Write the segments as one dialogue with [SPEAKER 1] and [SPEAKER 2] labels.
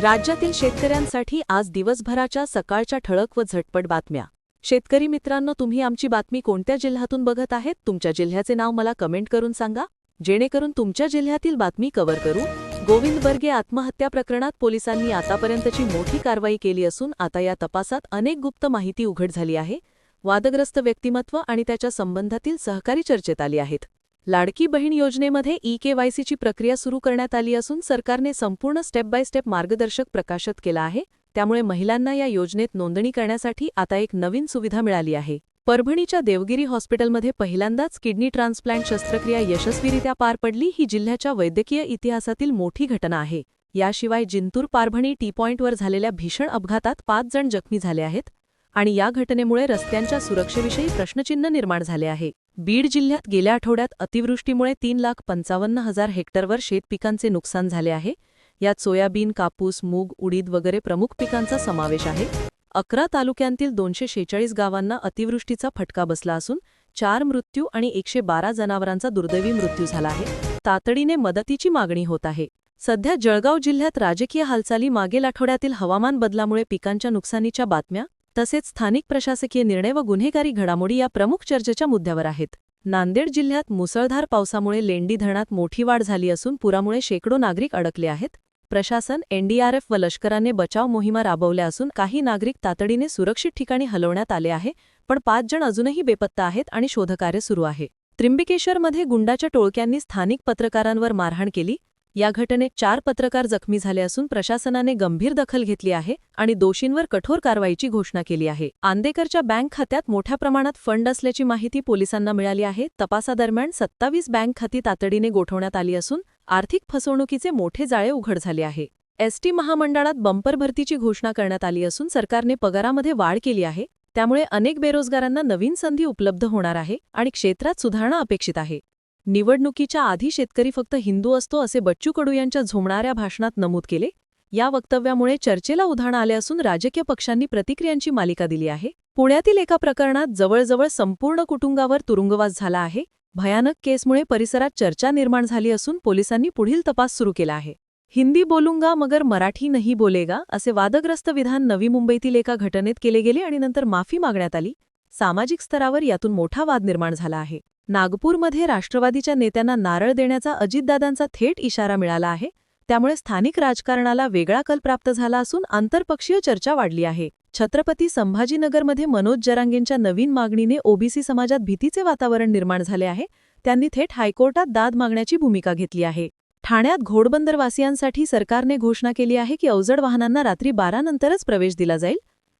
[SPEAKER 1] राज्यातील शेतकऱ्यांसाठी आज दिवसभराच्या सकाळच्या ठळक व झटपट बातम्या. शेतकरी मित्रांनो तुम्ही आमची बातमी कोणत्या जिल्ह्यातून बघत आहेत? तुमच्या जिल्ह्याचे नाव मला कमेंट करून सांगा. जेणेकरून तुमच्या जिल्ह्यातील बातमी कव्हर करू. गोविंद बर्गे आत्महत्या प्रकरणात पोलिसांनी आतापर्यंतची मोठी कारवाई केली असून आता या तपासात अनेक गुप्त माहिती उघड झाली आहे. वादग्रस्त व्यक्तिमत्व आणि त्याच्या संबंधातील सहकारी चर्चेत आली आहेत. लाडकी बहीण योजनेमध्ये ई केवायसीची प्रक्रिया सुरू करण्यात आली असून सरकारने संपूर्ण स्टेप बाय स्टेप मार्गदर्शक प्रकाशित केला आहे. त्यामुळे महिलांना या योजनेत नोंदणी करण्यासाठी आता एक नवीन सुविधा मिळाली आहे. परभणीच्या देवगिरी हॉस्पिटलमध्ये पहिल्यांदाच किडनी ट्रान्सप्लांट शस्त्रक्रिया यशस्वीरित्या पार पडली ही जिल्ह्याच्या वैद्यकीय इतिहासातील मोठी घटना आहे. याशिवाय जिंतूर पारभणी टी पॉइंटवर झालेल्या भीषण अपघातात पाच जण जखमी झाले आहेत आणि या घटनेमुळे रस्त्यांच्या सुरक्षेविषयी प्रश्नचिन्ह निर्माण झाले आहे. बीड जिल्ह्यात गेल्या आठवड्यात अतिवृष्टीमुळे तीन लाख पंचावन्न हजार हेक्टरवर शेतपिकांचे नुकसान झाले आहे. यात सोयाबीन कापूस मूग उडीद वगैरे प्रमुख पिकांचा समावेश आहे. अकरा तालुक्यांतील दोनशे शेचाळीस गावांना अतिवृष्टीचा फटका बसला असून चार मृत्यू आणि एकशे बारा जनावरांचा दुर्दैवी मृत्यू झाला आहे. तातडीने मदतीची मागणी होत आहे. सध्या जळगाव जिल्ह्यात राजकीय हालचाली मागील आठवड्यातील हवामान बदलामुळे पिकांच्या नुकसानीच्या बातम्या तसेच स्थानिक प्रशासकीय निर्णय व गुन्हेगारी घडामोडी या प्रमुख चर्चेच्या मुद्द्यावर आहेत. नांदेड जिल्ह्यात मुसळधार पावसामुळे लेंडी धरणात मोठी वाढ झाली असून पुरामुळे शेकडो नागरिक अडकले आहेत. प्रशासन एनडीआरएफ व लष्कराने बचाव मोहिमा राबवल्या असून काही नागरिक तातडीने सुरक्षित ठिकाणी हलवण्यात आले आहे पण पाच जण अजूनही बेपत्ता आहेत आणि शोधकार्य सुरू आहे. त्र्यंबिकेश्वरमध्ये गुंडाच्या टोळक्यांनी स्थानिक पत्रकारांवर मारहाण केली या घटनेत चार पत्रकार जखमी झाले असून प्रशासनाने गंभीर दखल घेतली आहे आणि दोषींवर कठोर कारवाईची घोषणा केली आहे. आंदेकरच्या बँक खात्यात मोठ्या प्रमाणात फंड असल्याची माहिती पोलिसांना मिळाली आहे. तपासादरम्यान सत्तावीस बँक खाती तातडीने गोठवण्यात आली असून आर्थिक फसवणुकीचे मोठे जाळे उघड झाले आहे. एसटी महामंडळात बंपर भरतीची घोषणा करण्यात आली असून सरकारने पगारामध्ये वाढ केली आहे. त्यामुळे अनेक बेरोजगारांना नवीन संधी उपलब्ध होणार आहे आणि क्षेत्रात सुधारणा अपेक्षित आहे. निवडणुकीच्या आधी शेतकरी फक्त हिंदू असतो असे बच्चू कडू यांच्या झोमणाऱ्या भाषणात नमूद केले. या वक्तव्यामुळे चर्चेला उधाण आले असून राजकीय पक्षांनी प्रतिक्रियांची मालिका दिली आहे. पुण्यातील एका प्रकरणात जवळजवळ संपूर्ण कुटुंबावर तुरुंगवास झाला आहे. भयानक केसमुळे परिसरात चर्चा निर्माण झाली असून पोलिसांनी पुढील तपास सुरू केला आहे. हिंदी बोलूंगा मगर मराठी नाही बोलेगा असे वादग्रस्त विधान नवी मुंबईतील एका घटनेत केले गेले आणि नंतर माफी मागण्यात आली. सामाजिक स्तरावर यातून मोठा वाद निर्माण झाला आहे. नागपूरमध्ये राष्ट्रवादीच्या नेत्यांना नारळ देण्याचा अजितदादांचा थेट इशारा मिळाला आहे. त्यामुळे स्थानिक राजकारणाला वेगळा कल प्राप्त झाला असून आंतरपक्षीय चर्चा वाढली आहे. छत्रपती संभाजीनगरमध्ये मनोज जरांगेंच्या नवीन मागणीने ओबीसी समाजात भीतीचे वातावरण निर्माण झाले आहे. त्यांनी थेट हायकोर्टात दाद मागण्याची भूमिका घेतली आहे. ठाण्यात घोडबंदरवासियांसाठी सरकारने घोषणा केली आहे की अवजड वाहनांना रात्री बारा नंतरच प्रवेश दिला जाईल.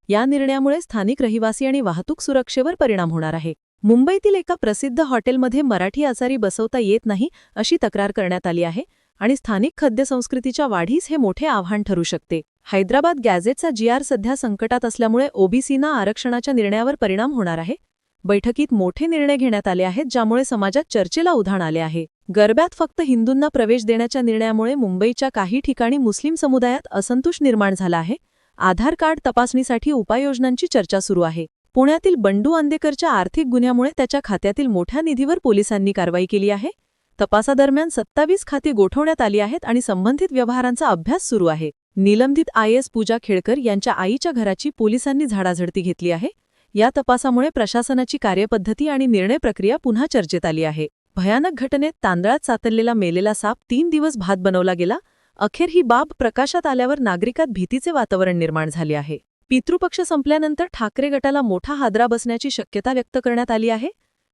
[SPEAKER 1] या निर्णयामुळे स्थानिक रहिवासी आणि वाहतूक सुरक्षेवर परिणाम होणार आहे. मुंबईतील एका प्रसिद्ध हॉटेलमध्ये मराठी आचारी बसवता येत नाही अशी तक्रार करण्यात आली आहे आणि स्थानिक खाद्यसंस्कृतीच्या वाढीस हे मोठे आव्हान ठरू शकते. हैदराबाद गॅझेटचा जीआर सध्या संकटात असल्यामुळे ओबीसीना आरक्षणाच्या निर्णयावर परिणाम होणार आहे. बैठकीत मोठे निर्णय घेण्यात आले आहेत ज्यामुळे समाजात चर्चेला उधाण आले आहे. गरब्यात फक्त हिंदूंना प्रवेश देण्याच्या निर्णयामुळे मुंबईच्या काही ठिकाणी मुस्लिम समुदायात असंतोष निर्माण झाला आहे. आधार कार्ड तपासणीसाठी उपाययोजनांची चर्चा सुरू आहे. पुण्यातील बंडू आंदेकरच्या आर्थिक गुन्ह्यामुळे त्याच्या खात्यातील मोठ्या निधीवर पोलिसांनी कारवाई केली आहे. तपासादरम्यान सत्तावीस खाती गोठवण्यात आली आहेत आणि संबंधित व्यवहारांचा अभ्यास सुरू आहे. निलंबित आय. एस. पूजा खेडकर यांच्या आईच्या घराची पोलिसांनी झाडाझडती घेतली आहे. या तपासामुळे प्रशासनाची कार्यपद्धती आणि निर्णय प्रक्रिया पुन्हा चर्चेत आली आहे. भयानक घटनेत तांदळात सातरलेला मेलेला साप तीन दिवस भात बनवला गेला. अखेर ही बाब प्रकाशात आल्यावर नागरिकात भीतीचे वातावरण निर्माण झाले आहे. पितृपक्ष संपल्यानंतर ठाकरे गटाला मोठा हादरा बसण्याची शक्यता व्यक्त करण्यात आली आहे.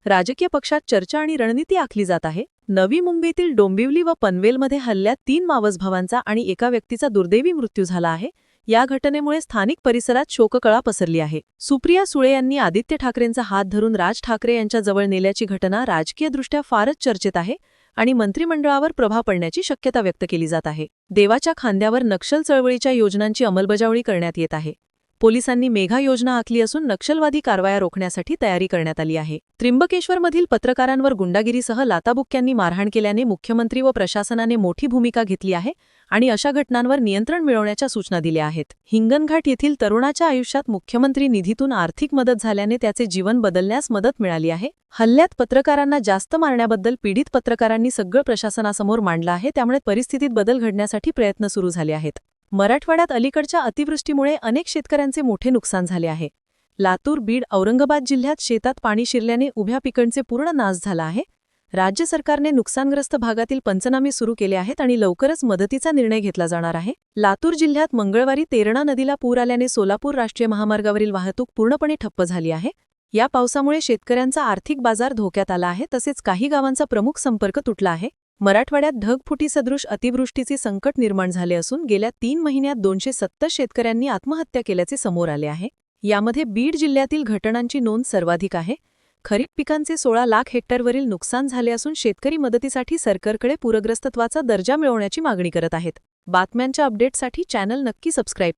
[SPEAKER 1] राजकीय पक्षात चर्चा आणि रणनीती आखली जात आहे. नवी मुंबईतील डोंबिवली व पनवेलमध्ये हल्ल्यात तीन मावसभावांचा आणि एका व्यक्तीचा दुर्दैवी मृत्यू झाला आहे. या घटनेमुळे स्थानिक परिसरात शोककळा पसरली आहे. सुप्रिया सुळे यांनी आदित्य ठाकरेंचा हात धरून राज ठाकरे यांच्याजवळ नेल्याची घटना राजकीयदृष्ट्या फारच चर्चेत आहे आणि मंत्रिमंडळावर प्रभाव पडण्याची शक्यता व्यक्त केली जात आहे. देवाच्या खांद्यावर नक्षल चळवळीच्या योजनांची अंमलबजावणी करण्यात येत आहे. पोलिसांनी मेघा योजना आखली असून नक्षलवादी कारवाया रोखण्यासाठी तयारी करण्यात आली आहे. त्रिंबकेश्वरमधील पत्रकारांवर गुंडागिरीसह लाताबुक्यांनी मारहाण केल्याने मुख्यमंत्री व प्रशासनाने मोठी भूमिका घेतली आहे आणि अशा घटनांवर नियंत्रण मिळवण्याच्या सूचना दिल्या आहेत. हिंगणघाट येथील तरुणाच्या आयुष्यात मुख्यमंत्री निधीतून आर्थिक मदत झाल्याने त्याचे जीवन बदलण्यास मदत मिळाली आहे. हल्ल्यात पत्रकारांना जास्त मारण्याबद्दल पीडित पत्रकारांनी सगळं प्रशासनासमोर मांडलं आहे त्यामुळे परिस्थितीत बदल घडण्यासाठी प्रयत्न सुरू झाले आहेत. मराठवाड्यात अलीकडच्या अतिवृष्टीमुळे अनेक शेतकऱ्यांचे मोठे नुकसान झाले आहे. लातूर बीड औरंगाबाद जिल्ह्यात शेतात पाणी शिरल्याने उभ्या पिकांचे पूर्ण नाश झाला आहे. राज्य सरकारने नुकसानग्रस्त भागातील पंचनामे सुरू केले आहेत आणि लवकरच मदतीचा निर्णय घेतला जाणार आहे. लातूर जिल्ह्यात मंगळवारी तेरणा नदीला पूर आल्याने सोलापूर राष्ट्रीय महामार्गावरील वाहतूक पूर्णपणे ठप्प झाली आहे. या पावसामुळे शेतकऱ्यांचा आर्थिक बाजार धोक्यात आला आहे तसेच काही गावांचा प्रमुख संपर्क तुटला आहे. मराठवाड्यात ढगफुटीसदृश अतिवृष्टीचे संकट निर्माण झाले असून गेल्या तीन महिन्यात दोनशे सत्तर शेतकऱ्यांनी आत्महत्या केल्याचे समोर आले आहे. यामध्ये बीड जिल्ह्यातील घटनांची नोंद सर्वाधिक आहे. खरीप पिकांचे सोळा लाख हेक्टरवरील नुकसान झाले असून शेतकरी मदतीसाठी सरकारकडे पूरग्रस्तत्वाचा दर्जा मिळवण्याची मागणी करत आहेत. बातम्यांच्या अपडेटसाठी चॅनल नक्की सबस्क्राईब